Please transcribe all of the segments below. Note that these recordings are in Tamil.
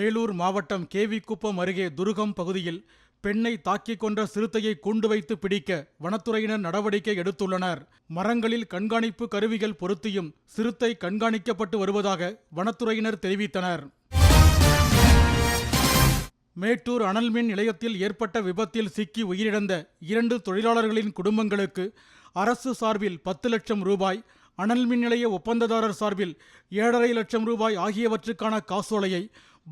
வேலூர் மாவட்டம் கேவிக்குப்பம் அருகே துருகம் பகுதியில் பெண்ணை தாக்கிக் கொன்ற சிறுத்தையை கூண்டு வைத்து பிடிக்க வனத்துறையினர் நடவடிக்கை எடுத்துள்ளனர். மரங்களில் கண்காணிப்பு கருவிகள் பொருத்தியும் சிறுத்தை கண்காணிக்கப்பட்டு வருவதாக வனத்துறையினர் தெரிவித்தனர். மேட்டூர் அனல்மின் நிலையத்தில் ஏற்பட்ட விபத்தில் சிக்கி உயிரிழந்த இரண்டு தொழிலாளர்களின் குடும்பங்களுக்கு அரசு சார்பில் பத்து லட்சம் ரூபாய் அனல் மின் நிலைய ஒப்பந்ததாரர் சார்பில் ஏழரை லட்சம் ரூபாய் ஆகியவற்றுக்கான காசோலையை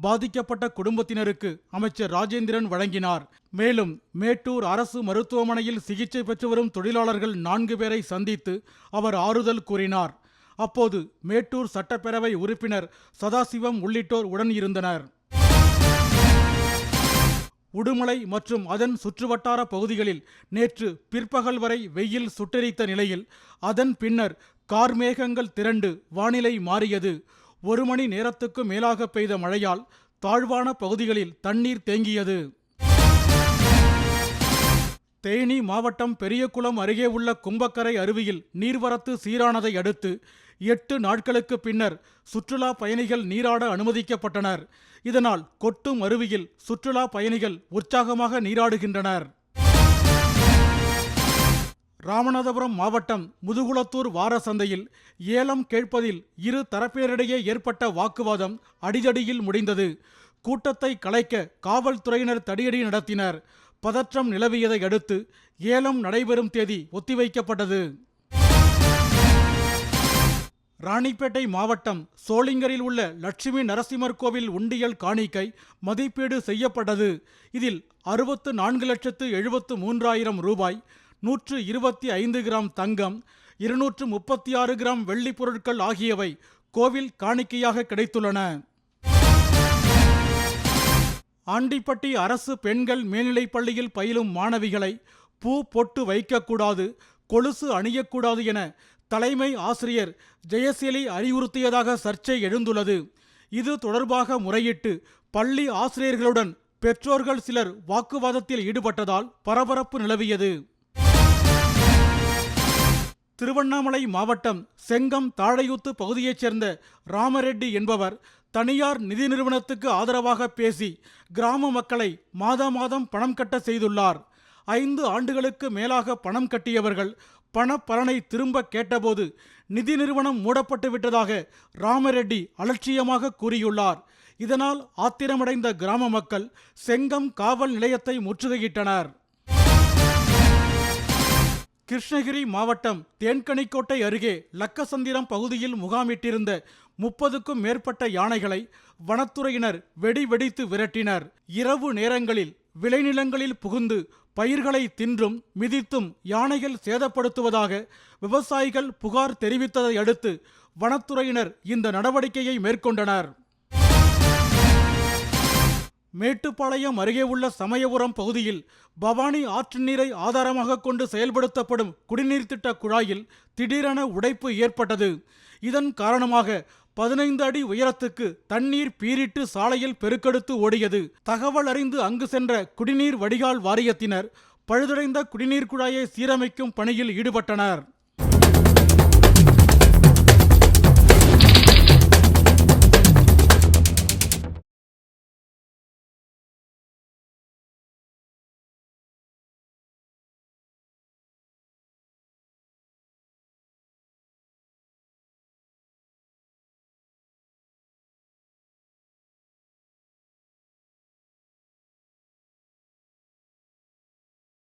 பாதிக்கப்பட்ட குடும்பத்தினருக்கு அமைச்சர் ராஜேந்திரன் வழங்கினார். மேலும் மேட்டூர் அரசு மருத்துவமனையில் சிகிச்சை பெற்று வரும் தொழிலாளர்கள் நான்கு பேரை சந்தித்து அவர் ஆறுதல் கூறினார். அப்போது மேட்டூர் சட்டப்பேரவை உறுப்பினர் சதாசிவம் உள்ளிட்டோர் உடன் இருந்தனர். உடுமலை மற்றும் அதன் சுற்றுவட்டார பகுதிகளில் நேற்று பிற்பகல் வரை வெயில் சுட்டெரித்த நிலையில் அதன் பின்னர் கார்மேகங்கள் திரண்டு வானிலை மாறியது. ஒரு மணி நேரத்துக்கு மேலாக பெய்த மழையால் தாழ்வான பகுதிகளில் தண்ணீர் தேங்கியது. தேனி மாவட்டம் பெரியகுளம் அருகே உள்ள கும்பக்கரை அருவியில் நீர்வரத்து சீரானதை அடுத்து எட்டு நாட்களுக்கு பின்னர் சுற்றுலா பயணிகள் நீராட அனுமதிக்கப்பட்டனர். இதனால் கொட்டும் அருவியில் சுற்றுலா பயணிகள் உற்சாகமாக நீராடுகின்றனர். ராமநாதபுரம் மாவட்டம் முதுகுளத்தூர் வார சந்தையில் ஏலம் கேட்பதில் இரு தரப்பினரிடையே ஏற்பட்ட வாக்குவாதம் அடிதடியில் முடிந்தது. கூட்டத்தை கலைக்க காவல்துறையினர் தடியடி நடத்தினர். பதற்றம் நிலவியதை அடுத்து ஏலம் நடைபெறும் தேதி ஒத்திவைக்கப்பட்டது. ராணிப்பேட்டை மாவட்டம் சோளிங்கரில் உள்ள லட்சுமி நரசிம்மர் கோவில் உண்டியல் காணிக்கை மதிப்பீடு செய்யப்பட்டது. இதில் அறுபத்து நான்கு லட்சத்து எழுபத்து மூன்றாயிரம் ரூபாய் நூற்று இருபத்தி ஐந்து கிராம் தங்கம் இருநூற்று முப்பத்தி ஆறு கிராம் வெள்ளிப் பொருட்கள் ஆகியவை கோவில் காணிக்கையாக கிடைத்துள்ளன. ஆண்டிப்பட்டி அரசு பெண்கள் மேல்நிலைப் பள்ளியில் பயிலும் மாணவிகளை பூ பொட்டு வைக்கக்கூடாது கொலுசு அணியக்கூடாது என தலைமை ஆசிரியர் ஜெயசீலி அறிவுறுத்தியதாக சர்ச்சை எழுந்துள்ளது. இது தொடர்பாக முறையிட்டு பள்ளி ஆசிரியர்களுடன் பெற்றோர்கள் சிலர் வாக்குவாதத்தில் ஈடுபட்டதால் பரபரப்பு நிலவியது. திருவண்ணாமலை மாவட்டம் செங்கம் தாழையூத்து பகுதியைச் சேர்ந்த ராமரெட்டி என்பவர் தனியார் நிதி நிறுவனத்துக்கு ஆதரவாக பேசி கிராம மக்களை மாதா மாதம் பணம் கட்ட செய்துள்ளார். ஐந்து ஆண்டுகளுக்கு மேலாக பணம் கட்டியவர்கள் பண பலனை திரும்ப கேட்டபோது நிதி நிறுவனம் மூடப்பட்டு விட்டதாக ராமரெட்டி அலட்சியமாக கூறியுள்ளார். இதனால் ஆத்திரமடைந்த கிராம மக்கள் செங்கம் காவல் நிலையத்தை முற்றுகையிட்டனர். கிருஷ்ணகிரி மாவட்டம் தேன்கனிக்கோட்டை அருகே லக்கசந்திரம் பகுதியில் முகாமிட்டிருந்த முப்பதுக்கும் மேற்பட்ட யானைகளை வனத்துறையினர் வெடி வெடித்து விரட்டினர். இரவு நேரங்களில் விளைநிலங்களில் புகுந்து பயிர்களை தின்றும் மிதித்தும் யானைகள் சேதப்படுத்துவதாக விவசாயிகள் புகார் தெரிவித்ததை அடுத்து வனத்துறையினர் இந்த நடவடிக்கையை மேற்கொண்டனர். மேட்டுப்பாளையம் அருகே உள்ள சமயபுரம் பகுதியில் பவானி ஆற்று நீரை ஆதாரமாக கொண்டு செயல்படுத்தப்படும் குடிநீர் திட்ட குழாயில் திடீரென உடைப்பு ஏற்பட்டது. இதன் காரணமாக பதினைந்து அடி உயரத்துக்கு தண்ணீர் பீரிட்டு சாலையில் பெருக்கெடுத்து ஓடியது. தகவல் அறிந்து அங்கு சென்ற குடிநீர் வடிகால் வாரியத்தினர் பழுதடைந்த குடிநீர் குழாயை சீரமைக்கும் பணியில் ஈடுபட்டனர்.